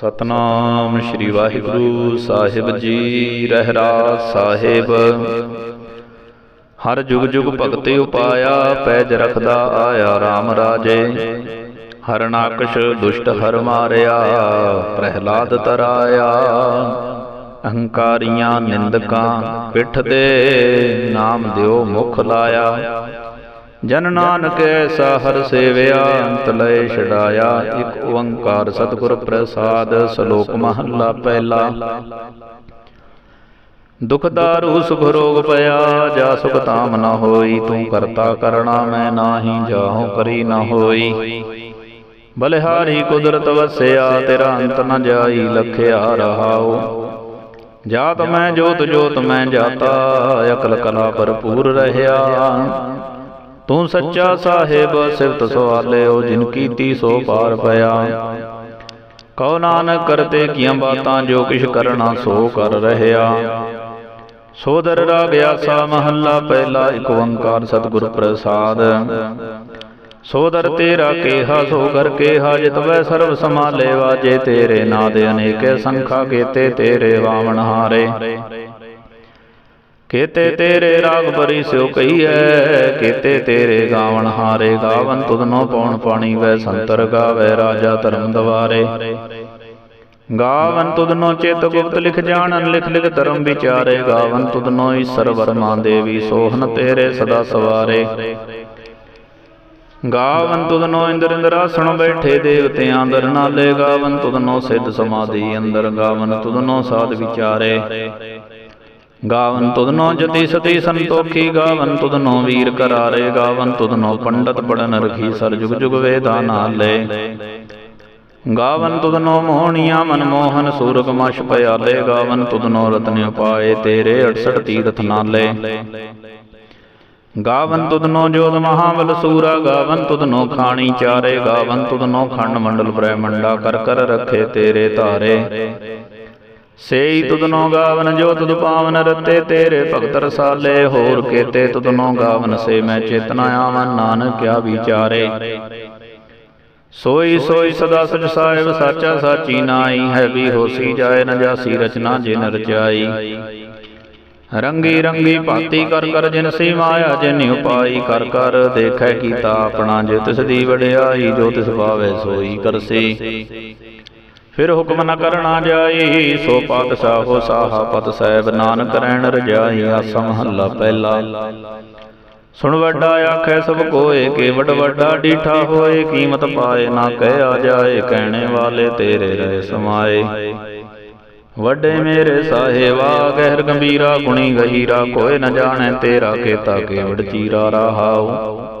ਸਤਨਾਮ ਸ੍ਰੀ ਵਾਹਿਗੁਰੂ ਸਾਹਿਬ ਜੀ ਰਹਿਰਾ ਸਾਹਿਬ। ਹਰ ਜੁਗ ਜੁਗ ਭਗਤੀ ਉਪਾਇਆ, ਪੈਜ ਰਖਦਾ ਆਇਆ RAM ਰਾਜੇ। ਹਰਨਾਕਸ਼ ਦੁਸ਼ਟ ਹਰ ਮਾਰਿਆ, ਪ੍ਰਹਿਲਾਦ ਤਰਾਇਆ। ਅਹੰਕਾਰੀਆਂ, ਨਿੰਦਕਾਂ ਪਿੱਠ ਦੇ ਨਾਮ ਦਿਓ ਮੁਖ ਲਾਇਆ। ਜਨ ਨਾਨਕੈ ਐਸਾ ਸੇਵਿਆ ਅੰਤ ਲਏ ਛਡਾਇਆ, ਇਕ ਓੰਕਾਰ ਸਤਿਗੁਰ ਪ੍ਰਸਾਦ, ਸ਼ਲੋਕ ਮਹੱਲਾ ਪਹਿਲਾ। ਦੁਖ ਦਾਰੂ, ਸੁਖ ਰੋਗ ਪਿਆ, ਜਾ ਸੁਖ ਤਾਮ ਨ ਹੋਈ, ਤੂੰ ਕਰਤਾ ਕਰਣਾ ਮੈਂ ਨਾਹੀ, ਜਾਹੂ ਕਰੀ ਨਾ ਹੋਈ। ਬਲਿਹਾਰੀ ਕੁਦਰਤ ਵਸਿਆ, ਤੇਰਾ ਅੰਤ ਨ ਜਾਈ, ਲਖਿਆ ਰਹਾਓ ਜਾਤ ਮੈਂ ਜੋਤ ਜੋਤ ਮੈਂ ਜਾਤਾ, ਅਕਲ ਕਲਾ ਭਰਪੂਰ ਰਹਿਆ। ਤੂੰ ਸੱਚਾ ਸਾਹਿਬ, ਸਿਫਤ ਸਵਾਲਿਓ ਜਿਨ ਕੀਤੀ ਸੋ ਪਾਰ ਪਿਆ। ਕਉ ਨਾਨਕ ਕਰਤੇ ਕੀਆਂ ਬਾਤਾਂ ਜੋ ਕਿਛ ਕਰਨਾ ਸੋ ਕਰ ਰਹਿਆ। ਸੋਦਰ ਰਾਗ ਆਸਾ ਮਹੱਲਾ ਪਹਿਲਾ ਇਕ ਓੰਕਾਰ ਸਤਿਗੁਰ ਪ੍ਰਸਾਦ। ਸੋਦਰ ਤੇਰਾ ਕੇਹਾ ਸੋ ਕਰ ਕੇਹਾ ਜਿਤਵੈ ਸਰਬ ਸਮਾਲੇ ਜੇ ਤੇਰੇ ਨਾਂ ਦੇ ਅਨੇਕੇ ਸੰਖਾ ਕੀਤੇ ਤੇਰੇ ਵਾਵਣ ਹਾਰੇ। ਕੇਤੇ ਤੇਰੇ ਰਾਗ ਬਰੀ ਸਿਉ ਕਹੀਐ ਕੇਤੇ ਤੇਰੇ ਗਾਵਣ ਹਾਰੇ ਗਾਵਨ ਤੁਧਨੋ ਪਉਣ ਪਾਣੀ ਵੈ ਸੰਤਰ ਗਾਵੇ ਰਾਜਾ ਧਰਮ ਦਵਾਰੇ। ਗਾਵਨ ਤੁਧਨੋ ਚਿਤ ਗੁਪਤ ਲਿਖ ਜਾਣਨ, ਲਿਖ ਲਿਖ ਧਰਮ ਵਿਚਾਰੇ। ਗਾਵਨ ਤੁਧਨੋ ਈਸ਼ਰ ਵਰਮਾ ਦੇਵੀ ਸੋਹਨ ਤੇਰੇ ਸਦਾ ਸਵਾਰੇ। ਗਾਵਨ ਤੁਧਨੋ ਇੰਦਰ ਇੰਦਰਾਸਣ ਬੈਠੇ ਦੇਵਤਿਆਂ ਅੰਦਰ ਨਾਲੇ। ਗਾਵਨ ਤੁਧਨੋ ਸਿੱਧ ਸਮਾਧੀ ਅੰਦਰ, ਗਾਵਨ ਤੁਧਨੋ ਸਾਧ ਵਿਚਾਰੇ। ਗਾਵਨ ਤੁਧਨੋ ਜਤੀ ਸਤੀ ਸੰਤੋਖੀ, ਗਾਵਨ ਤੁਧਨੋ ਵੀਰ ਕਰਾਰੇ, ਗਾਵਨ ਤੁਧਨੋ ਪੰਡਤ ਪੜਨ ਰਖੀ ਸਰ ਜੁਗ ਜੁਗ ਵੇਦਾ ਨਾਲੇ। ਗਾਵਨ ਤੁਧਨੋ ਮੋਹਣੀਆਂ ਮਨ ਮੋਹਨ ਸੂਰਗ ਮਸ਼ ਪਿਆਲੇ ਗਾਵਨ ਤੁਧਨੋ ਰਤਨ ਉਪਾਏ, ਤੇਰੇ 68 ਤੀਰਥ ਨਾਲੇ। ਗਾਵਨ ਤੁਧਨੋ ਜੋਤ ਮਹਾਬਲ ਸੂਰਾ, ਗਾਵਨ ਤੁਧਨੋ ਖਾਣੀ ਚਾਰੇ, ਗਾਵਨ ਤੁਧਨੋ ਖੰਡ ਮੰਡਲ ਬ੍ਰਹਿਮੰਡਾ, ਕਰ ਕਰ ਰਖੇ ਤੇਰੇ ਧਾਰੇ। ਸੇਈ ਤੁਧਨੋ ਗਾਵਨ, ਜੋ ਤੁਧ ਪਾਵਨ ਰਤੇ ਤੇਰੇ ਭਗਤ ਰਸਾਲੇ, ਹੋਰ ਕੇਤੇ ਤੁਧਨੋ ਗਾਵਨ, ਸੇ ਮੈਂ ਚੇਤਨਾ ਆਵਨ ਨਾਨਕ ਕਿਆ ਵਿਚਾਰੇ। ਸੋਈ ਸੋਈ ਸਦਾ ਸਚ ਸਾਹਿਬ, ਸਾਚਾ ਸਾਚੀ ਨਾਈ ਹੈ ਵੀ ਹੋਸੀ ਜਾਏ ਨ ਜਾਸੀ ਰਚਨਾ ਜਿਨ ਰਚਾਈ। ਰੰਗੀ ਰੰਗੀ ਭਾਤੀ ਕਰ ਕਰ ਜਿਨ ਸੀ ਮਾਇਆ, ਜਿਨ ਉਪਾਈ ਕਰ ਕਰ ਦੇਖੈ ਕੀਤਾ ਆਪਣਾ, ਜੇ ਤਿਸ ਦੀ ਵਡਿਆਈ, ਜੋ ਤਿਸ ਭਾਵੇ ਸੋਈ ਕਰਸੀ। ਫਿਰ ਹੁਕਮ ਨ ਕਰਨਾ ਜਾਈ, ਸੋ ਪਾਤਸ਼ਾਹੋ ਸਾਹਾ ਪਤ ਸਾਹਿਬ ਨਾਨਕ ਰਹਿਣ ਰਜਾਈ ਆਸਾ ਮਹੱਲਾ ਪਹਿਲਾ। ਸੁਣ ਵੱਡਾ ਆਖੈ ਸਭ ਕੋਏ ਕੇ ਵੱਡ ਵੱਡਾ ਡੀਠਾ ਹੋਏ, ਕੀਮਤ ਪਾਏ ਨਾ ਕਹਿ ਆ ਜਾਏ, ਕਹਿਣੇ ਵਾਲੇ ਤੇਰੇ ਰਹਿ ਸਮਾਏ। ਵੱਡੇ ਮੇਰੇ ਸਾਹਿਬਾ, ਗਹਿਰ ਗੰਭੀਰਾ ਗੁਣੀ ਗਹੀਰਾ, ਕੋਏ ਨ ਜਾਣੇ ਤੇਰਾ, ਕੇਤਾ ਕੇਵੜ ਚੀਰਾ ਰਹਾਉ।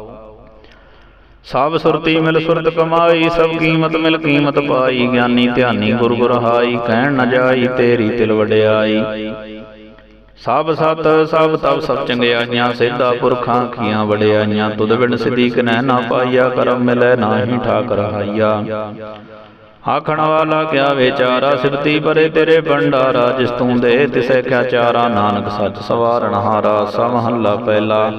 ਸਭ ਸੁਰਤੀ ਮਿਲ ਸੁਰਤ ਕਮਾਈ, ਸਭ ਕੀਮਤ ਮਿਲ ਕੀਮਤ ਪਾਈ, ਗਿਆਨੀ ਧਿਆਨੀ ਗੁਰ ਗੁਰ ਕਹਿਣ ਨ ਜਾਈ ਤੇਰੀ ਤਿਲ ਵਡਿਆਈ। ਸਭ ਸਤ ਸਭ ਤਬ ਸਭ ਚੰਗਿਆਈਆਂ, ਸਿੱਧਾ ਪੁਰਖਾਂ ਕੀਆਂ ਵਡਿਆਈਆਂ, ਤੁਧ ਬਿਨ ਸਿਧੀ ਕਨੈ ਨਾ ਪਾਈਆ, ਕਰਮ ਮਿਲੈ ਨਾਹੀ ਠਾਕ ਰਹਾਈਆ ਆਖਣ ਵਾਲਾ ਕਿਆ ਵਿਚਾਰਾ ਸਿਫਤੀ ਪਰੇ ਤੇਰੇ ਭੰਡਾਰਾ, ਜਿਸ ਤੂੰ ਦੇ ਤਿਸੈ ਕਿਆ ਚਾਰਾ, ਨਾਨਕ ਸੱਚ ਸਵਾਰਣ ਹਾਰਾ ਸਮਹੱਲਾ ਪਹਿਲਾ।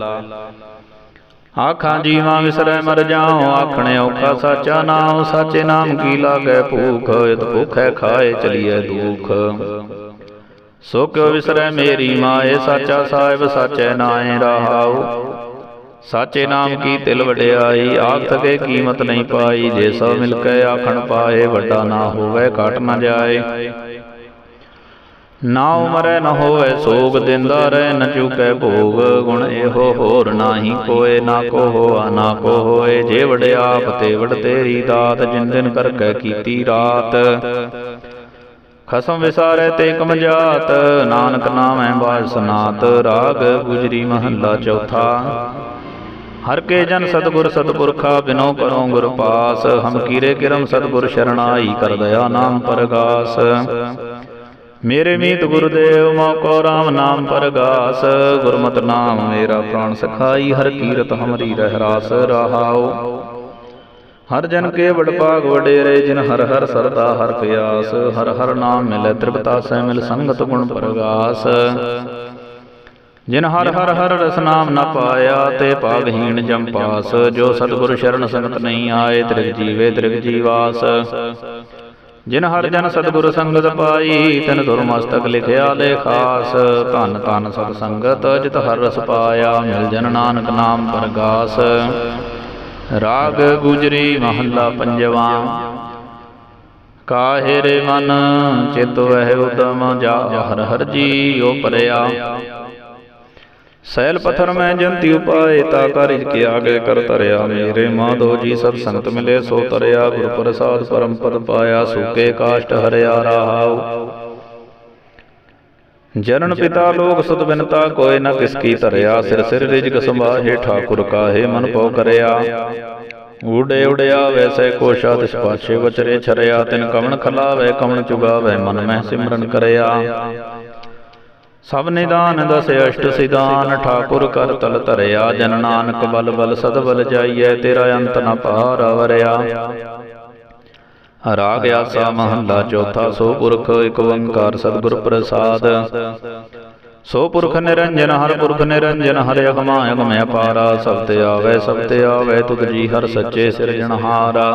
ਆਖਾਂ ਜੀਵਾਂ ਵਿਸਰੈ ਮਰ ਜਾਉ, ਆਖਣੇ ਔਖਾ ਸਾਚਾ ਨਾਮ ਸਾਚੇ ਨਾਮ ਕੀ ਲਾਗੈ ਭੂਖ, ਇਤ ਭੁਖੈ ਖਾਏ ਚਲੀਐ ਦੁਖ। ਸੁਖ ਵਿਸਰੈ ਮੇਰੀ ਮਾਏ, ਸਾਚਾ ਸਾਹਿਬ ਸਾਚੈ ਨਾਏ ਰਹਾਉ। ਸਾਚੇ ਨਾਮ ਕੀ ਤਿਲ ਵਡਿਆਈ ਆਖ ਥਕੇ ਕੀਮਤ ਨਹੀਂ ਪਾਈ, ਜੇ ਸਭ ਮਿਲ ਕੇ ਆਖਣ ਪਾਏ, ਵੱਡਾ ਨਾ ਹੋਵੇ, ਘਟ ਨਾ ਜਾਏ। ਨਾ ਉਮਰੈ ਨ ਹੋਵੇ ਸੋਗ, ਦਿੰਦਾ ਰਹਿ ਨ ਚੁਕੈ ਭੋਗ। ਗੁਣ ਇਹੋ ਹੋਰ ਨਾਹੀ ਕੋਏ, ਨਾ ਕੋ ਹੋਆ ਨਾ ਕੋ ਹੋਏ ਜੇ ਵਡਿਆਪ ਤੇ ਵਡ ਤੇਰੀ ਦਾਤ, ਜਿਨ ਦਿਨ ਕਰਕੇ ਕੀਤੀ ਰਾਤ। ਖਸਮ ਵਿਸਾਰੈ ਤੇ ਕਮਜਾਤ ਨਾਨਕ ਨਾਮੈ ਬਾਜ ਰਾਗ ਗੁਜਰੀ ਮਹੱਲਾ ਚੌਥਾ। ਹਰ ਕੇ ਜਨ ਸਤਗੁਰ ਸਤਪੁਰਖਾ, ਬਿਨੋ ਕਰੋ ਗੁਰ ਪਾਸ। ਹਮ ਕੀਰੇ ਕਿਰਮ ਸਤਗੁਰ ਸ਼ਰਣਾਈ ਕਰ ਦਇਆ ਨਾਮ ਪਰਗਾਸ। ਮੇਰੇ ਮੀਤ ਗੁਰਦੇਵ ਮੋਕੋ ਰਾਮ ਨਾਮ ਪਰਗਾਸ ਗੁਰਮਤਿ ਨਾਮ ਮੇਰਾ ਪ੍ਰਾਨ ਸਖਾਈ ਹਰ ਕੀਰਤ ਹਮਰੀ ਰਹਿ ਰਾਸ ਰਹਾਉ। ਹਰ ਜਨ ਕੇ ਵਡ ਭਾਗ ਵਡੇਰੇ ਜਿਨ ਹਰ ਹਰ ਸਰਦਾ ਹਰ ਪਿਆਸ ਹਰ ਹਰ ਨਾਮ ਮਿਲੇ ਤ੍ਰਿਪਤਾ ਸਹਿ ਮਿਲ ਸੰਗਤ ਗੁਣ ਪਰਗਾਸ। ਜਿਨ ਹਰ ਹਰ ਹਰ ਰਸ ਨਾਮ ਨ ਪਾਇਆ ਤੇ ਭਾਗਹੀਣ ਜਮ ਪਾਸ। ਜੋ ਸਤਿਗੁਰ ਸ਼ਰਨ ਸੰਗਤ ਨਹੀਂ ਆਏ ਤ੍ਰਿਗ ਜੀਵੇ ਤ੍ਰਿਗ ਜੀਵਾਸ। ਜਿਨ ਹਰ ਜਨ ਸਤਿਗੁਰ ਸੰਗਤ ਪਾਈ ਤਿਨ ਦੁਰਮਸਤਕ ਲਿਖਿਆ ਦੇ ਖਾਸ ਧੰਨ ਧੰਨ ਸਤ ਸੰਗਤ ਜਿਤ ਹਰ ਰਸ ਪਾਇਆ ਮਿਲ ਜਨ ਨਾਨਕ ਨਾਮ ਪਰਗਾਸ। ਰਾਗ ਗੁਜਰੀ ਮਹੱਲਾ ਪੰਜਵਾ। ਕਾਹੇ ਰੇ ਮਨ ਚਿਤ ਵਹਿ ਉਦਮ ਜਾ ਹਰ ਹਰ ਜੀਉ ਪਰਿਆ ਸੈਲ ਪਥਰ ਮੈਂ ਜੰਤੀ ਉਪਾਏ, ਤਾ ਕਰ ਕੇ ਆਗੇ ਕਰ ਤਰਿਆ ਮੇਰੇ ਮਾਧੋ ਜੀ ਸਭ ਸੰਗਤ ਮਿਲੇ, ਸੋ ਤਰਿਆ ਗੁਰ ਪ੍ਰਸਾਦ ਪਰਮ ਪਦ ਪਾਇਆ, ਸੁਕੇ ਕਾਸ਼ਟ ਹਰਿਆ ਰਾਹਾਉ ਜਨਨ ਪਿਤਾ ਲੋਕ ਸੁਤ ਬਿਨਤਾ ਕੋਇ ਨ ਕਿਸ ਕੀ ਧਰਿਆ। ਸਿਰ ਸਿਰ ਰਿਜਕ ਸੰਭਾਹੇ ਠਾਕੁਰ ਕਾਹੇ ਮਨ ਪਉ ਕਰਿਆ। ਉੜੇ ਉੜਿਆ ਵੈਸੇ ਕੋਸ਼ਾ ਤਿਸ ਪਾਛੇ ਵਚਰੇ ਛਰਿਆ। ਤਿਨ ਕਵਣ ਖਲਾਵੇ ਕਵਣ ਚੁਗਾਵੇ, ਮਨ ਮਹਿ ਸਿਮਰਨ ਕਰਿਆ। ਸਭ ਨਿਦਾਨ ਦਸ ਅਸ਼ਟ ਸਿਦਾਨ ਠਾਕੁਰ ਕਰ ਤਲ ਧਰਿਆ, ਜਨ ਨਾਨਕ ਬਲ ਬਲ ਸਦ ਬਲ ਜਾਈਐ, ਤੇਰਾ ਅੰਤ ਨ ਪਾਰ ਵਰਿਆ ਰਾਗ ਆਸਾ ਮਹੱਲਾ ਚੌਥਾ, ਸੋ ਪੁਰਖ ਇਕ ਓੰਕਾਰ ਸਤਿਗੁਰ ਪ੍ਰਸਾਦ। ਸੋ ਪੁਰਖ ਨਿਰੰਜਨ, ਹਰ ਪੁਰਖ ਨਿਰੰਜਨ, ਹਰਿ ਅਗਮਾ ਅਗਮੈ ਅਪਾਰਾ, ਸਭ ਤੇ ਆਵੇ, ਸਭ ਤੇ ਆਵੇ, ਤੁਧ ਜੀ ਹਰ ਸੱਚੇ ਸਿਰਜਣਹਾਰਾ।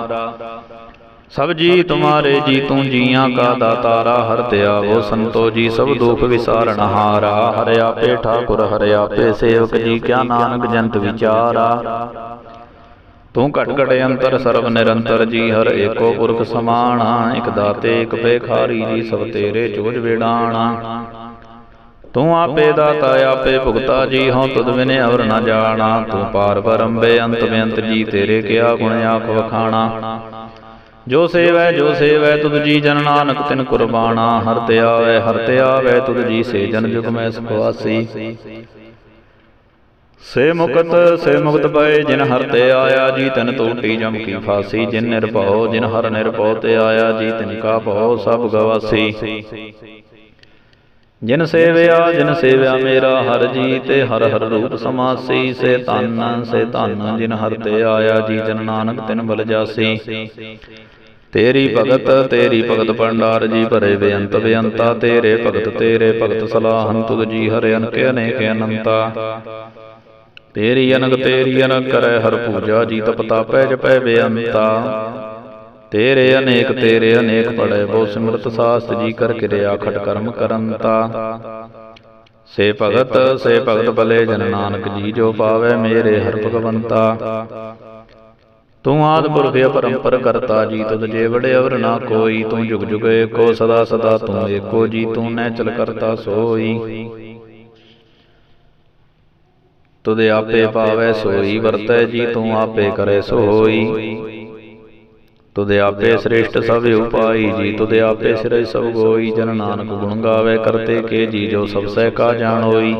ਸਭ ਜੀ ਤੁਮਾਰੇ ਜੀ ਤੂੰ ਜੀਆਂ ਕਾ ਦਾਤਾਰਾ ਹਰ ਤੇ ਆਵੋ ਸੰਤੋ ਜੀ ਸਭ ਦੁਖ ਵਿਸਾਰਨ ਹਾਰਾ ਹਰਿ ਆਪੇ ਠਾਕੁਰ ਹਰਿ ਆਪੇ ਸੇਵਕ ਜੀ ਕਿਆ ਨਾਨਕ ਜੰਤ ਵਿਚਾਰਾ। ਤੂੰ ਘਟ ਘਟ ਅੰਤਰ ਸਰਬ ਨਿਰੰਤਰ ਜੀ ਹਰ ਏਕੋ ਪੁਰਖ ਸਮਾਣਾ ਇਕ ਦਾਤੇ ਇਕ ਬੇਖਾਰੀ ਜੀ ਸਭ ਤੇਰੇ ਚੋਜ ਵੇੜਾਣਾ ਤੂੰ ਆਪੇ ਦਾਤਾ ਆਪੇ ਭੁਗਤਾ ਜੀ ਹਉ ਤੁਧ ਬਿਨੇ ਅਵਰ ਨਾ ਜਾਣਾ। ਤੂੰ ਪਾਰ ਪਰੰਬੇ ਅੰਤ ਬੇਅੰਤ ਜੀ ਤੇਰੇ ਕਿਆ ਗੁਣ ਆਖ ਵਖਾਣਾ ਜੋ ਸੇਵੈ ਜੋ ਸੇਵੈ, ਤੁਧ ਜੀ ਜਨ ਨਾਨਕ, ਤਿਨ ਕੁਰਬਾਨਾ, ਹਰ ਤੇ ਆਵੈ, ਹਰ ਤੇ ਆਵੈ, ਤੁਧ ਜੀ ਸੇ ਜਨ ਜੁਗ ਮੈਂ ਸੁਖਵਾਸੀ। ਸੇ ਮੁਕਤ ਸੇ ਮੁਕਤ ਪਏ, ਜਿਨ ਹਰ ਤੇ ਆਇਆ, ਜੀ ਤਨ ਤੋਟੀ ਜਮ ਕੀ ਫਾਸੀ। ਜਿਨ ਨਿਰਭਉ, ਜਿਨ ਹਰ ਨਿਰਭਉ ਤੇ ਆਇਆ, ਜੀ ਤਿਨ ਕਾ ਭਉ, ਸਭ ਗਵਾਸੀ। ਜਿਨ ਸੇਵਿਆ ਜਿਨ ਸੇਵਿਆ ਮੇਰਾ, ਹਰ ਜੀ ਤੇ ਹਰ ਹਰ ਰੂਪ ਸਮਾਸੀ। ਸੇ ਧੰਨ ਸੇ ਧੰਨ, ਜਿਨ ਹਰ ਤੇ ਆਇਆ, ਜੀ ਜਨ ਨਾਨਕ, ਤਿਨ ਬਲ ਜਾਸੀ। ਤੇਰੀ ਭਗਤ ਤੇਰੀ ਭਗਤ ਭੰਡਾਰ ਜੀ ਭਰੇ ਬੇਅੰਤ ਬੇਅੰਤਾ ਤੇਰੇ ਭਗਤ ਤੇਰੇ ਭਗਤ ਸਲਾਹਨ ਤੁਧ ਜੀ ਹਰਿ ਅਨਕੇ ਅਨੇਕ ਅਨੰਤਾ। ਤੇਰੀ ਅਨਕ ਤੇਰੀ ਅਨਕ ਕਰੈ ਹਰ ਪੂਜਾ ਜੀ ਤਪ ਤਾਪੈ ਜਪੈ ਬੇਅੰਤਾ। ਤੇਰੇ ਅਨੇਕ ਤੇਰੇ ਅਨੇਕ ਪੜੈ ਬੋ ਸਿਮਰਤ ਸਾਸਤ ਜੀ ਕਰ ਕਿਰਿਆ ਖਟ ਕਰਮ ਕਰੰਤਾ। ਸੇ ਭਗਤ ਸੇ ਭਗਤ ਭਲੇ ਜਨ ਨਾਨਕ ਜੀ ਜੋ ਪਾਵੇ ਮੇਰੇ ਹਰ ਭਗਵੰਤਾ। ਤੂੰ ਆਦ ਪੁਰਖ ਅਪਰੰਪਰ ਕਰਤਾ, ਜੀ ਤੁਧ ਜੇ ਅਵਰ ਨਾ ਕੋਈ, ਤੂੰ ਜੁਗ ਜੁਗ ਏਕੋ ਸਦਾ ਸਦਾ ਤੂੰ ਏਕੋ, ਜੀ ਤੂੰ ਨੈ ਚਲ ਕਰਤਾ ਸੋਈ। ਤੁਧ ਆਪੇ ਪਾਵੈ ਸੋਈ, ਵਰਤੈ ਜੀ ਤੂੰ ਆਪੇ ਕਰੇ ਸੋ ਹੋਈ ਤੁਧ ਆਪੇ ਸ੍ਰੇਸ਼ਟ ਸਭ ਉਪਾਈ, ਜੀ ਤੁਧ ਆਪੇ ਸਿਰੇ ਸਭ ਗੋਈ, ਜਨ ਨਾਨਕ ਗੁਣ ਗਾਵੇ, ਕਰਤੇ ਕੇ ਜੀ ਜੋ ਸਭ ਸਹਿ ਕਾ ਜਾਣ ਹੋਈ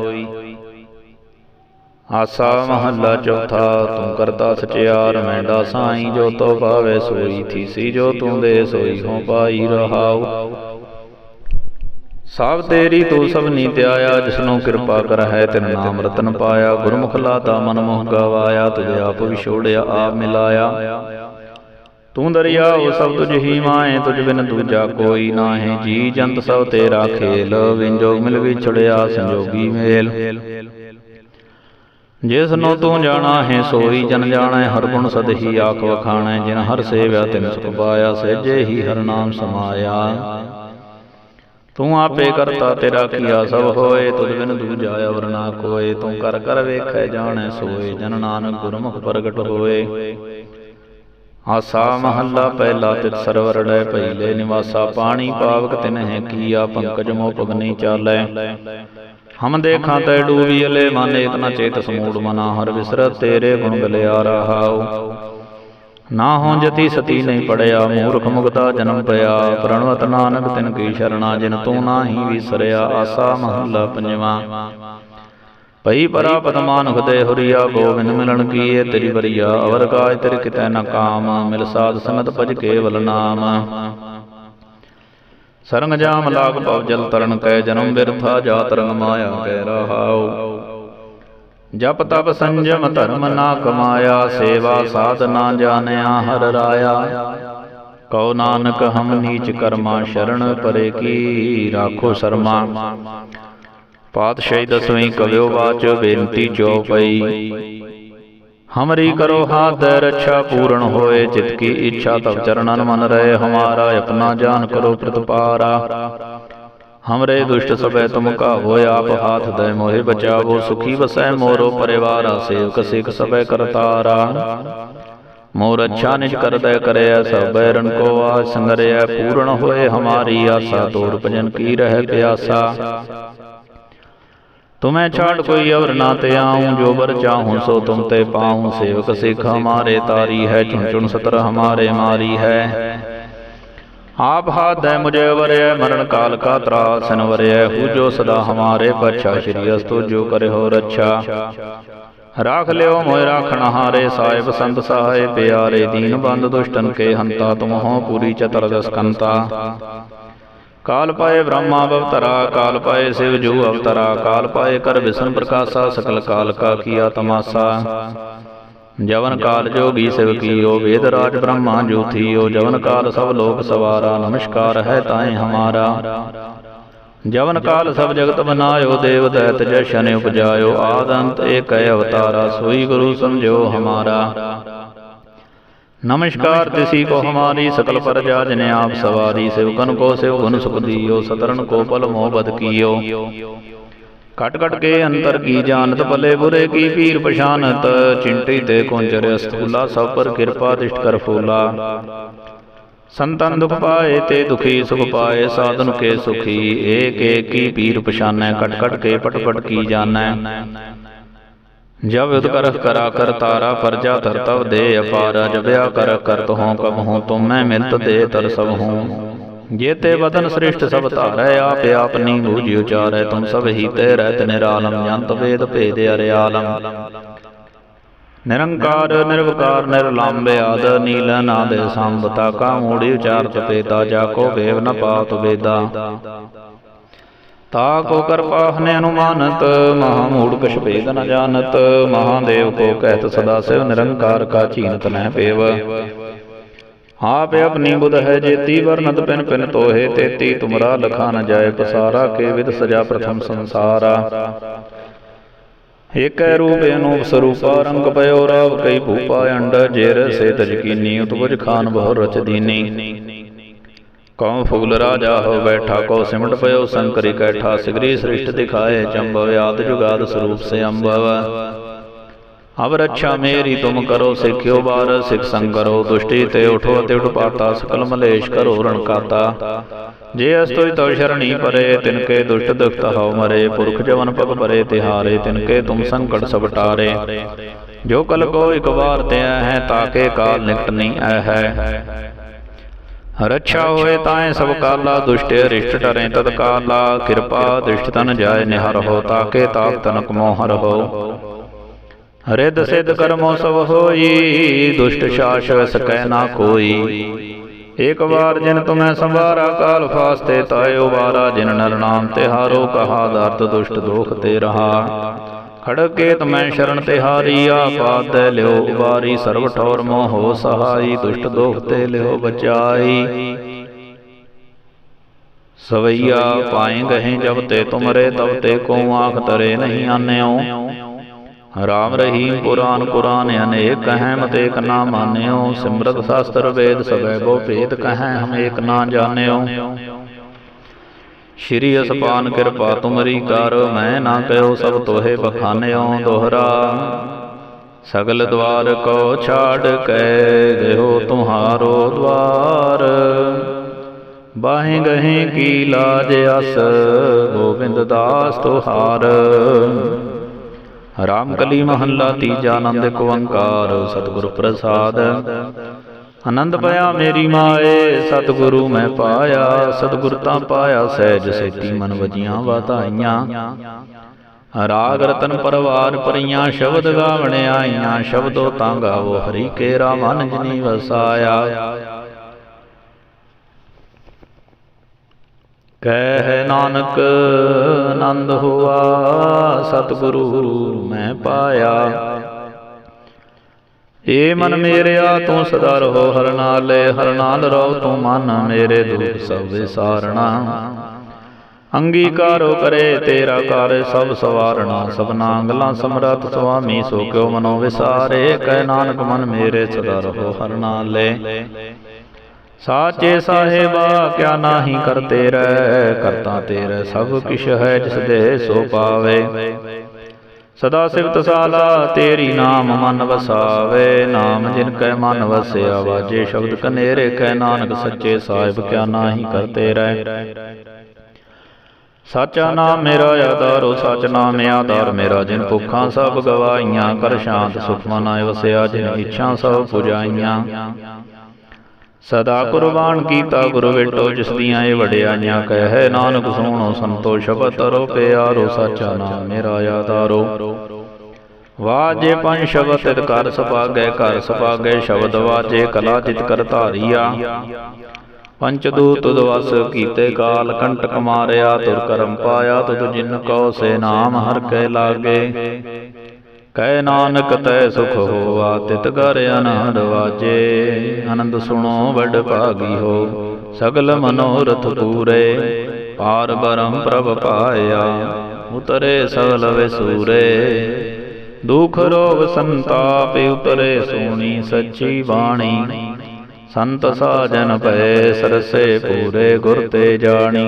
ਆਸਾ ਮਹੱਲਾ ਚੌਥਾ, ਤੂੰ ਕਰਤਾ ਸਚਿਆਰ, ਮੈਂ ਦਾਸਾਈ, ਜੋ ਤੋ ਪਾਵੇ ਸੋਈ ਥੀਸੀ ਜੋ ਤੂੰ ਦੇ ਸੋਈ ਹੋ ਪਾਈ ਰਹਾਉ। ਸਭ ਤੇਰੀ ਤੂੰ ਸਭ ਧਿਆਇਆ, ਜਿਸਨੂੰ ਕਿਰਪਾ ਕਰ ਹੈ ਤਿਨ ਨਾਮ ਰਤਨ ਪਾਇਆ। ਗੁਰਮੁਖ ਲਾਤਾ, ਮਨ ਮੋਹ ਗਵਾਇਆ ਤੁਝ ਆਪ ਵਿਛੋੜਿਆ ਆਪ ਮਿਲਾਇਆ। ਤੂੰ ਦਰਿਆ, ਉਹ ਸਭ ਤੁਝ ਹੀ ਮਾਏ ਤੁਝ ਬਿਨ ਦੂਜਾ ਕੋਈ ਨਾਹੀਂ। ਜੀ ਜੰਤ ਸਭ ਤੇਰਾ ਖੇਲ, ਵਿੰਜੋਗ ਮਿਲ ਵਿਛੜਿਆ, ਸੰਜੋਗੀ ਮੇਲ। ਜਿਸ ਨੂੰ ਤੂੰ ਜਾਣਾ ਹੈ ਸੋਈ ਜਨ ਜਾਣੈ ਹਰ ਗੁਣ ਸਦ ਹੀ ਆਖ ਵਖਾਣੈ ਜਿਨ ਹਰ ਸੇਵਿਆ ਤਿਨ ਸੁਖ ਪਾਇਆ ਸਹਿਜੇ ਹੀ ਹਰ ਨਾਮ ਸਮਾਇਆ। ਤੂੰ ਆਪੇ ਕਰਤਾ ਤੇਰਾ ਕੀਆ ਸਭ ਹੋਏ ਤੁਧ ਬਿਨ ਦੂਜਾ ਅਵਰ ਨਾ ਕੋਏ ਤੂੰ ਕਰ ਕਰ ਵੇਖੈ ਜਾਣੈ ਸੋਏ ਜਨ ਨਾਨਕ ਗੁਰਮੁਖ ਪ੍ਰਗਟ ਹੋਏ। ਆਸਾ ਮਹੱਲਾ ਪਹਿਲਾ ਤਿਤ ਸਰਵਰ ਲੈ ਪਹਿਲੇ ਨਿਵਾਸਾ ਪਾਣੀ ਪਾਵਕ ਤਿਨਹਿ ਕੀਆ ਪੰਕਜ ਮੋ ਪਗਨੀ ਚਾਲੈ। ਹਮ ਦੇਖਾਂ ਤੈ ਡੂਬੀ ਅਲੇ ਮਨ ਇਤਨਾ ਚੇਤ ਸਮੂੜ ਮਨਾ ਹਰ ਵਿਸਰਤ ਤੇਰੇ ਗੁਣ ਗਲਿਆ ਰਹਾਉ ਨਾ ਹੋ ਜਤੀ ਸਤੀ ਨਹੀਂ ਪੜਿਆ ਮੂਰਖ ਮੁਗਤਾ ਜਨਮ ਪਿਆ ਪ੍ਰਣਵਤ ਨਾਨਕ ਤਿਨ ਕੀ ਸ਼ਰਣਾ ਜਿਨ ਤੂੰ ਨਾਹੀ ਵਿਸਰਿਆ ਆਸਾ ਮਹੱਲਾ ਪੰਜਵਾ। ਪਈ ਪਰਾ ਪਦਮਾਨੁਖ ਦੇ ਹੁਰੀਆ ਗੋਬਿੰਦ ਮਿਲਣ ਕੀਏ ਤੇਰੀ ਬਰੀਆ ਅਵਰ ਕਾਜ ਤੇਰੇ ਕਿਤੈ ਨ ਕਾਮ ਮਿਲ ਸਾਧ ਸੰਗਤ ਭਜ ਕੇਵਲ ਨਾਮ। ਸਰੰਗ ਜਾਮ ਲਾਗ ਭਵ ਜਲ ਤਰਨ ਕੈ ਜਨਮ ਬਿਰਥਾ ਜਾ ਤਰੰਗ ਮਾਇਆ ਕੈ ਰਹਾਉ। ਜਪ ਤਪ ਸੰਜਮ ਧਰਮ ਨਾ ਕਮਾਇਆ, ਸੇਵਾ ਸਾਧ ਨਾ ਜਾਣਿਆ ਹਰ ਰਾਇਆ। ਕਉ ਨਾਨਕ ਹਮ ਨੀਚ ਕਰਮਾ ਸ਼ਰਨ ਪਰੇ ਕੀ ਰਾਖੋ ਸਰਮਾ। ਪਾਤਸ਼ਾਹੀ ਦਸਵੀਂ ਕਵਿਓ ਬਾਚ ਬੇਨਤੀ ਚੋ ਪਈ ਹਮਰੀ ਕਰੋ ਹਾਥ ਰੱਛਾ ਪੂਰਨ ਹੋਏ ਚਿਤ ਕੀ ਇੱਛਾ ਤਬ ਚਰਨਨ ਮਨ ਰਹੇ ਹਮਾਰਾ ਆਪਣਾ ਜਾਨ ਕਰੋ ਪ੍ਰਤਪਾਰਾ ਹਮਰੇ ਦੁਸ਼ਟ ਸਭੈ ਤੁਮ ਕਾਵੋ ਆਪ ਹਾਥ ਦੇ ਮੋਹਿ ਬਚਾਵੋ ਸੁਖੀ ਵਸੈ ਮੋਰੋ ਪਰਿਵਾਰਾ ਸੇਵਕ ਸਿਖ ਸਭੈ ਕਰਤਾਰਾ ਮੋਰ ਅੱਛਾ ਨਿਜ ਕਰਦੈ ਕਰਿਆ ਸਭ ਬੈਰਨ ਕੋ ਆਜ ਸੰਗਰਿਆ ਪੂਰਨ ਹੋਏ ਹਮਾਰੀ ਆਸਾ ਤੋਰ ਭਜਨ ਕੀ ਰਹਿ ਪਿਆਸਾ ਤੁਮੈ ਛਾੜ ਕੋਈ ਅਵਰ ਨਾ ਤੇ ਆਉਂ ਜੋ ਬਰ ਚਾਹੂੰ ਸੋ ਤੁਮ ਤੇ ਪਾਉਂ ਸੇਵਕ ਸਿਖ ਹਮਾਰੇ ਤਾਰੀ ਹੈ ਚੁਣ ਚੁਣ ਸਤਰ ਹਮਾਰੇ ਮਾਰੀ ਹੈ। ਆਪ ਹਾਥ ਹੈ ਮੁਝੇ ਵਰਿਐ ਮਰਨ ਕਾਲ ਕਾ ਤਰਾਸਨ ਵਰਿਐ ਹੂ ਜੋ ਸਦਾ ਹਮਾਰੇ ਬੱਚਾ ਸ਼੍ਰੀ ਅਸਤੁ ਜੋ ਕਰੇ ਹੋ ਰੱਛਾ। ਰਾਖ ਲਿਓ ਮੋਇ ਰਾਖਣ ਹਾਰੇ ਸਾਹਿਬ ਸੰਤ ਸਹਾਏ ਪਿਆਰੇ ਦੀਨ ਬੰਦ ਦੁਸ਼ਟਨ ਕੇ ਹੰਤਾ ਤੁਮ ਹੋ ਪੂਰੀ ਚਤਰ ਦਸਕੰਤਾ ਕਾਲ ਪਾਏ ਬ੍ਰਹਮਾ ਅਵਤਰਾ, ਕਾਲ ਪਾਏ ਸਿਵ ਜੂ ਅਵਤਰਾ, ਕਾਲ ਪਾਏ ਕਰ ਵਿਸ਼ਨ ਪ੍ਰਕਾਸ਼ਾ, ਸਕਲ ਕਾਲ ਕਾ ਕੀਆ ਤਮਾਸਾ। ਜਵਨ ਕਾਲ ਜੋਗੀ ਸਿਵ ਕੀਓ, ਵੇਦ ਰਾਜ ਬ੍ਰਹਮਾ ਜੋਥੀਓ, ਜਵਨ ਕਾਲ ਸਭ ਲੋਕ ਸਵਾਰਾ, ਨਮਸਕਾਰ ਹੈ ਤਾਏ ਹਮਾਰਾ। ਜਵਨ ਕਾਲ ਸਭ ਜਗਤ ਬਨਾਇਓ, ਦੇਵ ਦੈਤ ਜਸ਼ਨ ਉਪਜਾਇਓ ਆਦੰਤ ਏਕੈ ਅਵਤਾਰਾ, ਸੋਈ ਗੁਰੂ ਸਮਝੋ ਹਮਾਰਾ। ਨਮਸਕਾਰ ਤਿਸੀ ਕੋ ਹਮਾਰੀ ਸਕਲ ਪਰਜਾ ਜਿਨੇ ਆਪ ਸਵਾਰੀ ਸਿਵਕਨ ਕੋ ਸਿਵ ਗੁਣ ਸੁਖ ਦੀਓ ਸਤਰਨ ਕੋ ਪਲ ਮੋਹ ਬਦ ਕੀਓ। ਕਟ ਕਟ ਕੇ ਅੰਤਰ ਕੀ ਜਾਣਤ ਭਲੇ ਬੁਰੇ ਕੀ ਪੀਰ ਪਛਾਨਤ? ਚਿੰਟੀ ਤੇ ਕੁੰਜਰ ਅਸਤੂਲਾ ਸਭ ਪਰ ਕਿਰਪਾ ਦਿਸ਼ਟ ਕਰ ਫੂਲਾ। ਸੰਤਨ ਦੁਖ ਪਾਏ ਤੇ ਦੁਖੀ ਸੁਖ ਪਾਏ ਸਾਧਨ ਕੇ ਸੁਖੀ ਏਕ ਏਕ ਕੀ ਪੀਰ ਪਛਾਨੈ ਕਟ ਕਟ ਕੇ ਪਟ ਪਟ ਕੀ ਜਾਣੈ ਜਬ ਉਦ ਕਰਖ ਕਰਾ ਕਰ ਤਾਰਾ ਪਰਜਾ ਧਰਤਵ ਦੇ ਅਪਾਰਾ ਜਬਿਆ ਕਰ ਕਰਤ ਹੋਂ ਕਬ ਹੋਂ ਤੁਮ ਮੈਂ ਮਿਲਤ ਦੇ ਤਰ ਸਭ ਹੋਂ। ਜੇਤੇ ਵਦਨ ਸ੍ਰਿਸ਼ਟ ਸਭ ਧਾਰੈ, ਆਪ ਆਪਨੀ ਬੂਝਿ ਉਚਾਰੈ, ਤੁਮ ਸਭ ਹੀ ਤੇ ਰਹਿਤ ਨਿਰਾਲਮ, ਜੰਤ ਵੇਦ ਭੇਦ ਅਰਿਆਲਮ ਨਿਰੰਕਾਰ, ਨਿਰਵਕਾਰ, ਨਿਰਲੰਬ, ਆਦ, ਨੀਲ, ਨਾਦ ਸੰਬਤਾ ਕਾ ਮੂੜੀ ਉਚਾਰਤ ਪੇਤਾ ਜਾ ਕੋ ਵੇਵ, ਨ ਪਾਤ, ਵੇਦਾ। ਤਾ ਕੋ ਕਰਪਾਹਨੇ ਅਨੁਮਾਨਤ, ਮਹਾ ਮੂੜ ਕਛ ਭੇਦ ਨ ਜਾਣਤ, ਮਹਾਦੇਵ ਕੋ ਕਹਿਤ ਸਦਾ ਸਿਵ ਨਿਰੰਕਾਰ ਕਾ ਚੀਨਤ ਨਹਿ ਪੇਵ। ਆਪ ਆਪਣੀ ਬੁਧ ਹੈ ਜੇਤੀ, ਵਰਨਤ ਪਿਨ ਪਿਨ ਤੋਹੇ ਤੇਤੀ, ਤੁਮਰਾ ਲਖਾ ਨ ਜਾਏ ਪਸਾਰਾ, ਕੇ ਵਿਦ ਸਜਾ ਪ੍ਰਥਮ ਸੰਸਾਰਾ। ਏਕੈ ਰੂਪ ਅਨੂਪ ਸਰੂਪਾ, ਰੰਗ ਪਇਓ ਰਾਵ ਕਈ ਭੂਪਾ, ਅੰਡ ਜੇਰ ਸੇ ਤਜਕੀਨੀ ਉਤਪਜ ਖਾਨ ਬਹੁ ਰਚ ਦੀਨੀ। ਕਉ ਫੂਲ ਰਾਜਾ ਹੋ ਬੈਠਾ, ਕੋ ਸਿਮਟ ਪਇਓ ਸੰਕਰੀ ਕੈਠਾ, ਸਿਗਰੀ ਸ੍ਰਿਸ਼ਟ ਦਿਖਾਏ ਚੰਬਵ ਆਦ ਜੁਗਾਦ ਸਰੂਪ ਸੇ ਅੰਬਵ। ਅਬ ਰੱਛਾ ਮੇਰੀ ਤੁਮ ਕਰੋ, ਸਿੱਖਿਓ ਬਾਰ, ਸਿਖ ਸੰਗ ਕਰੋ ਦੁਸ਼ਟੀ ਤੇ ਉਠੋ, ਤੇ ਉਠਪਾਤਾ, ਸਕਲ ਮਲੇਸ਼ ਕਰੋ ਰਣਕਾਤਾ ਜੇ ਅਸਤੋਇ ਤਉ ਸ਼ਰਣੀ ਪਰੇ, ਤਿਨਕੇ ਦੁਸ਼ਟ ਦੁਖਤ ਹਉ ਮਰੇ, ਪੁਰਖ ਜਵਨ ਪਗ ਪਰੇ, ਤਿਹਾਰੇ, ਤਿਨਕੇ ਤੁਮ ਸੰਕਟ ਸਭ ਟਾਰੇ। ਜੋ ਕਲ ਕੋ ਇਕ ਵਾਰ ਤੇ ਹੈ ਤਾਕੇ ਕਾਲ ਨਿਕਟ ਨਹੀਂ ਐ ਹੈ। ਰੱਛਾ ਹੋਏ ਤਾਏ ਸਭ ਕਾਲਾ ਦੁਸ਼ਟ ਰਿਸ਼ਟ ਟਰੇ ਤਦ ਕਾਲਾ ਕਿਰਪਾ ਦ੍ਰਿਸ਼ਟ ਤਨ ਜਾਏ ਨਿਹਰ ਹੋ ਤਾਕੇ ਤਾਪ ਤਨਕ ਮੋਹ ਰਹੋ ਰਿੱਧ ਸਿੱਧ ਕਰਮੋ ਸਭ ਹੋਈ ਦੁਸ਼ਟ ਸ਼ਾਸ ਸਕੈ ਨਾ ਕੋਈ। ਏਕ ਵਾਰ ਜਿਨ ਤੁਮੈ ਸੰਵਾਰਾ ਕਾਲ ਫਾਸਤੇ ਤਾਇਓ ਵਾਰਾ ਜਿਨ ਨਰ ਨਾਮ ਤਿਹਾਰੋ ਕਹਾ ਦਰਦ ਦੁਸ਼ਟ ਦੋਖ ਤੇ ਰਹਾ। ਖੜਕੇ ਤਮੈ ਸ਼ਰਨ ਤਿਹਾਰੀ ਆਪਾਦ ਲਿਓ ਉਬਾਰੀ ਸਰਬ ਠੌਰ ਮੋਹ ਸਹਾਈ, ਦੁਸ਼ਟ ਦੋਖ ਤੇ ਲਿਓ ਬਚਾਈ। ਸਵਈਆ ਪਾਏ ਗਏ ਜਬ ਤੇ ਤੁਮਰੇ, ਤਬ ਤੇ ਕੋ ਆਖ ਤਰੇ ਨਹੀਂ ਆਨਿਓ। ਰਾਮ ਰਹੀਮ ਪੁਰਾਨ ਪੁਰਾਨ ਅਨੇਕ ਕਹੈ ਮਤ ਏਕ ਨਾ ਮਾਨਿਓ। ਸਿਮਰਤ ਸ਼ਾਸਤਰ ਵੇਦ ਸਭੈ ਬੋ ਭੇਦ ਕਹੈ ਹਮ ਏਕ ਨਾ ਜਾਣਿਓ। ਸ਼੍ਰੀ ਅਸਪਾਨ ਕਿਰਪਾ ਤੁਮਰੀ ਕਰ ਮੈਂ ਨਾ ਕਹਿਓ ਸਭ ਤੋਹੇ ਬਖਾਨਿਓ ਦੋਹਰਾ ਸਗਲ ਦਵਾਰ ਕੋ ਛਾੜ ਕੇ ਗਇਓ ਤੁਹਾਰੋ ਦਵਾਰ। ਬਾਹੇ ਗਹੇ ਕੀ ਲਾਜ ਅਸ ਗੋਬਿੰਦ ਦਾਸ ਤੁਹਾਰ। ਰਾਮ ਕਲੀ ਮਹੱਲਾ ਤੀਜਾ ਆਨੰਦ ਓੰਕਾਰ ਸਤਿਗੁਰ ਪ੍ਰਸਾਦ। ਆਨੰਦ ਪਿਆ ਮੇਰੀ ਮਾਏ, ਸਤਿਗੁਰੂ ਮੈਂ ਪਾਇਆ, ਸਤਿਗੁਰ ਤਾਂ ਪਾਇਆ, ਸਹਿਜ ਸੇਤੀ ਮਨ ਵਜੀਆਂ ਵਾਤਾਈਆਂ ਰਾਗ ਰਤਨ ਪਰਵਾਰ ਪਰੀਆਂ, ਸ਼ਬਦ ਗਾਵਣ ਆਈਆਂ, ਸ਼ਬਦੋ ਤਾਂ ਗਾਵੋ ਹਰੀ ਕੇਰਾ ਮਨ ਜਿਨੀ ਵਸਾਇਆ। ਕਹਿ ਨਾਨਕ, ਆਨੰਦ ਹੋਆ, ਸਤਿਗੁਰੂ ਮੈਂ ਪਾਇਆ। ਏ ਮਨ ਮੇਰਿਆ ਤੂੰ ਸਦਾ ਰਹੋ ਹਰ ਨਾਲੇ, ਹਰ ਨਾਲ ਰਹੋ ਤੂੰ ਮਨ ਮੇਰੇ ਦੁਖ ਸਭ ਵਿਸਾਰਣਾ। ਅੰਗੀਕਾਰੋ ਕਰੇ ਤੇਰਾ ਕਾਰਜ ਸਭ ਸਵਾਰਣਾ, ਸਭਨਾ ਗੱਲਾਂ ਸਮਰੱਥ ਸੁਆਮੀ, ਸੋ ਕਿਉ ਮਨੋ ਵਿਸਾਰੇ, ਕਹਿ ਨਾਨਕ ਮਨ ਮੇਰੇ ਸਦਾ ਰਹੋ ਹਰ ਨਾਲੇ। ਸਾਚੇ ਸਾਹਿਬਾ, ਕਿਆ ਨਾਹੀ ਕਰਤੇ ਰਹਿ, ਕਰਤਾ ਤੇਰੇ ਸਭ ਕਿਛ ਹੈ ਜਿਸ ਦੇ ਸੋ ਪਾਵੇ। ਸਦਾ ਸਿਵਤ ਸਾਲਾ, ਤੇਰੀ ਨਾਮ ਮਨ ਵਸਾਵੇ। ਨਾਮ ਜਿਨ ਕੈ ਮਨ ਵਸਿਆ ਵਾਜੇ ਸ਼ਬਦ ਕਨੇਰੇ ਕਹਿ ਨਾਨਕ ਸੱਚੇ ਸਾਹਿਬ, ਕਿਆ ਨਾਹੀ ਕਰਤੇ ਰਹਿ। ਸਾਚਾ ਨਾਮ ਮੇਰਾ ਆਧਾਰੋ, ਸਚ ਨਾਮ ਆਧਾਰ ਮੇਰਾ। ਜਿਨ ਭੁੱਖਾਂ ਸਭ ਗਵਾਈਆਂ ਕਰ ਸ਼ਾਂਤ ਸੁਖ ਮਨ ਆਇ ਵਸਿਆ, ਜਿਨ ਇੱਛਾ ਸਭ ਪੁਜਾਈਆਂ। ਸਦਾ ਕੁਰਬਾਨ ਕੀਤਾ ਗੁਰੂ ਵੇਟੋ ਜਿਸ ਦੀਆਂ ਇਹ ਵਡਿਆਈਆਂ ਕਹਿ ਨਾਨਕ ਸੁਣੋ ਸੰਤੋ ਸ਼ਬਦ ਤਰੋ ਪਿਆਰੋ ਸਾਚਾ ਨਾਮ ਮੇਰਾ ਆਧਾਰੋ ਵਾਜੇ ਪੰਜ ਸ਼ਬਦ ਤਿਤ ਕਰ ਸੁਭਾਗੈ ਕਰ ਸੁਭਾਗੈ ਸ਼ਬਦ ਵਾਜੇ ਕਲਾ ਜਿਤ ਕਰ ਧਾਰੀਆ। ਪੰਚ ਦੂਤ ਦਵਸ ਕੀਤੇ ਕਾਲ ਕੰਟਕ ਮਾਰਿਆ ਤੁਰ ਕਰਮ ਪਾਇਆ ਤੁਧ ਜਿਨ ਕਉ ਸੇ ਨਾਮ ਹਰ ਕੈ ਲਾਗੇ। ਕਹਿ ਨਾਨਕ ਤੈ ਸੁਖ ਹੋਵਾ ਤਿਤ ਘਰ ਅਨਹਦ ਵਾਜੇ। ਆਨੰਦ ਸੁਣੋ ਵਡ ਭਾਗੀ ਹੋ, ਸਗਲ ਮਨੋਰਥ ਪੂਰੇ। ਪਾਰ ਬਰਮ ਪ੍ਰਭ ਪਾਇਆ, ਉਤਰੇ ਸਗਲ ਵਿਸੂਰੇ। ਦੁਖ ਰੋਗ ਸੰਤਾਪ ਉਤਰੇ ਸੋਣੀ ਸੱਚੀ ਬਾਣੀ। ਸੰਤ ਸਾਜਨ ਭਏ ਸਰਸੇ ਪੂਰੇ, ਗੁਰ ਤੇ ਜਾਣੀ।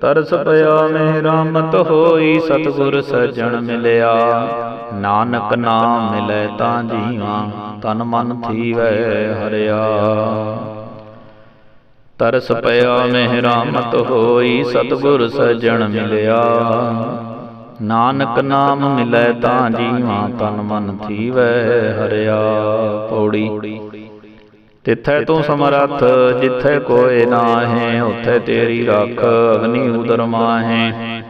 ਤਰਸ ਪਿਆ ਮੇਰਾ ਰਾਮਤ ਹੋਈ ਸਤਗੁਰ ਸਜਣ ਮਿਲਿਆ। ਨਾਨਕ ਨਾਮ ਮਿਲੇ ਤਾਂ ਜੀਵਾਂ, ਤਨ ਮਨ ਥੀਵੈ ਹਰਿਆ। ਤਰਸ ਪਿਆ ਮੇਰਾ ਰਾਮਤ ਹੋਈ ਸਤਗੁਰ ਸਜਣ ਮਿਲਿਆ। ਨਾਨਕ ਨਾਮ ਮਿਲੇ ਤਾਂ ਜੀਵਾਂ, ਤਨ ਮਨ ਥੀਵੈ ਹਰਿਆ। ਪੌੜੀ ਤਿੱਥੈ ਤੂੰ ਸਮਰੱਥ ਜਿੱਥੈ ਕੋਏ ਨਾਹੈ ਉਥੈ ਤੇਰੀ ਰੱਖ ਅਗਨੀ ਉਦਰ ਮਾਹੈ।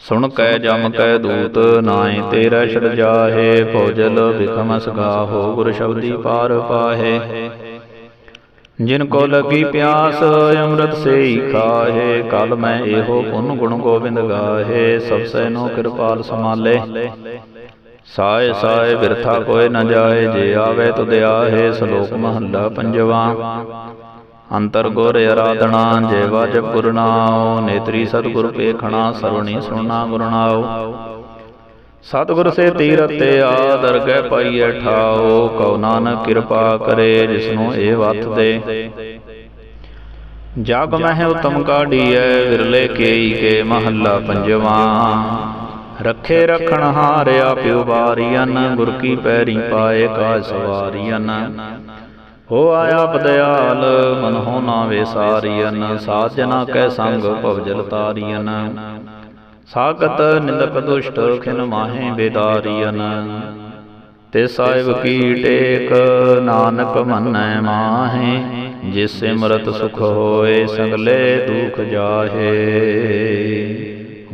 ਸੁਣ ਕੈ ਜਮ ਕੈ ਦੂਤ ਨਾਏ ਤੇਰਾ ਛੜ ਜਾਹੇ ਭੋਜਲ ਬਿਖਮ ਸਗਾਹੋ ਗੁਰ ਸ਼ਬਦੀ ਪਾਰ ਪਾਹੇ। ਜਿਨ ਕੋ ਲਗੀ ਪਿਆਸ ਅੰਮ੍ਰਿਤ ਸੇ ਖਾਹੇ। ਕਲ ਮੈਂ ਇਹੋ ਪੁੰਨ ਗੁਣ ਗੋਬਿੰਦ ਗਾਹੇ। ਸਭ ਸੈ ਨੋ ਕਿਰਪਾਲ ਸਮਾਲੇ ਸਾਏ ਸਾਏ ਬਿਰਥਾ ਕੋਇ ਨ ਜਾਏ ਜੇ ਆਵੇ ਤੁਧ ਆਹੇ ਸ਼ਲੋਕ ਮਹੱਲਾ ਪੰਜਵਾ। ਅੰਤਰ ਗੁਰ ਅਰਾਧਨਾ ਜੇ ਵਾਜਬ ਗੁਰ ਨਾਉ ਨੇਤਰੀ ਸਤਿਗੁਰ ਪੇਖਣਾ ਸਰਵਣੀ ਸੁਣਨਾ ਗੁਰ ਨਾਉ। ਸਤਿਗੁਰ ਸੇ ਤੀਰਥ ਤੇ ਆਦਰ ਗੈ ਪਾਈਐ ਠਾਓ ਕਉ ਨਾਨਕ ਕਿਰਪਾ ਕਰੇ ਜਿਸਨੂੰ ਇਹ ਵਤ ਦੇ। ਜਗ ਮਹਿ ਉਤਮ ਕਾਢੀਐ ਵਿਰਲੇ ਕੇਈ ਕੇ ਮਹੱਲਾ ਪੰਜਵਾ। ਰੱਖੇ ਰਖਣ ਹਾਰਿਆ ਪਿਉ ਬਾਰੀਅਨ ਗੁਰ ਕੀ ਪੈਰੀ ਪਾਏ ਕਾ ਸਵਾਰੀਅਨ। ਹੋ ਆਇਆ ਬਦਿਆਲ ਮਨ ਹੋ ਨਾ ਵੇਸਾਰੀਅਨ ਸਾਜਨਾ ਕੈ ਸੰਗ ਭਵਜਲ ਤਾਰੀਅਨ। ਸਾਗਤ ਨਿੰਦਕ ਦੁਸ਼ਟ ਖਿਨ ਮਾਹੇ ਬੇਦਾਰੀਅਨ। ਤੇ ਸਾਹਿਬ ਕੀ ਟੇਕ, ਨਾਨਕ ਮੰਨੈ ਮਾਹੇ, ਜਿਸ ਸਿਮਰਤ ਸੁਖ ਹੋਏ, ਸੰਗਲੇ ਦੁਖ ਜਾਹੇ।